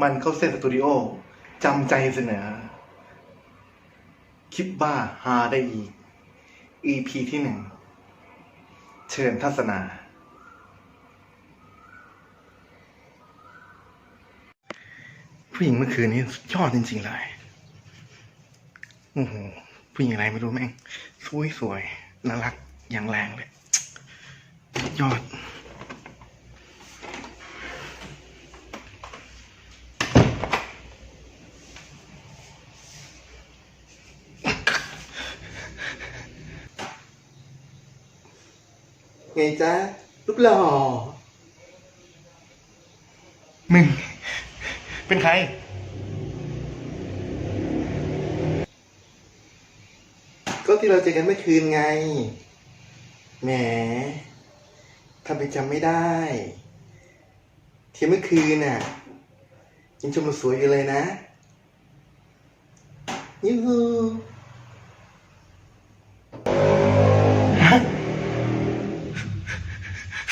มันเข้าเส้นสตูดิโอจำใจเสนอ คลิปบ้าฮาได้อีก EP ที่หนึ่ง เชิญทัศนา ผู้หญิงเมื่อคืนนี้สุดยอดจริง ๆ เลย โอ้โห ผู้หญิงอะไรไม่รู้แม่ง สวยสวยๆน่ารักอย่างแรงเลย ยอด ไงจ๊ะรูปหล่อ มึง เป็นใคร ก็ที่เราเจอกันเมื่อคืนไง แหมทำเป็นจำไม่ได้ ที่เมื่อคืนน่ะยังชมเราสวยอยู่เลยนะยูฮู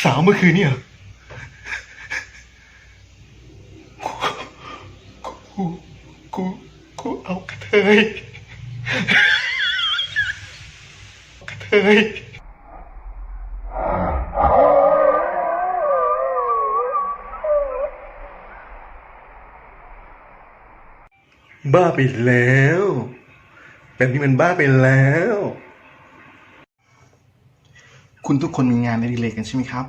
สาวเมื่อคืนนี่เหรอกูกูกูเอากระเทยกระเทยบ้าไปแล้ว แบบนี้มันบ้าไปแล้ว คุณทุกคนมีงานในดีเลกกันใช่ไหมครับ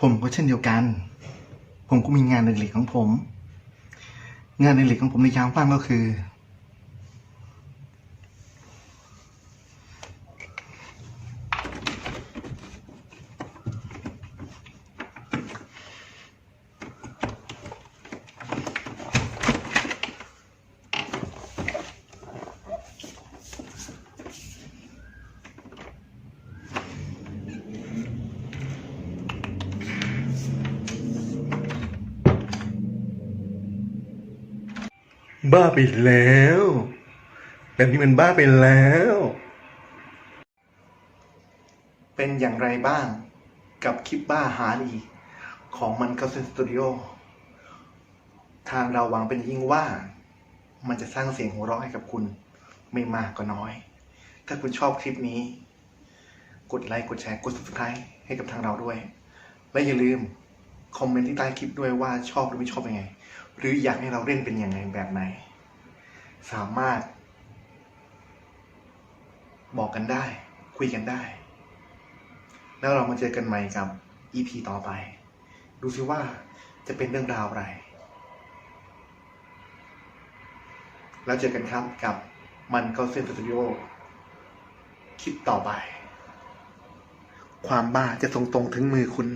ผมก็เช่นเดียวกัน ผมก็มีงานในดีเลกของผม งานในดีเลกของผมในยามว่างก็คือ บ้าไปแล้ว แบบนี้มันบ้าไปแล้ว เป็นอย่างไรบ้างกับคลิปบ้าหาดีของมันเกาเซนสตูดิโอ ทางเราหวังเป็นยิ่งว่า มันจะสร้างเสียงหัวเราะให้กับคุณไม่มากก็น้อย ถ้าคุณชอบคลิปนี้ กดไลค์ กดแชร์ กด subscribe ให้กับทางเราด้วย และอย่าลืม คอมเมนต์ที่ใต้คลิปด้วยว่าชอบหรือไม่ชอบยังไง หรืออยากให้เราเล่นเป็นยังไงแบบไหน สามารถ บอกกันได้ คุยกันได้ แล้วเรามาเจอกันใหม่กับ EP ต่อไป ดูซิว่าจะเป็นเรื่องราวอะไร แล้วเจอกันครับกับมันก็เส้นสตูดิโอคลิปต่อไป ความบ้าจะส่งตรงถึงมือคุณ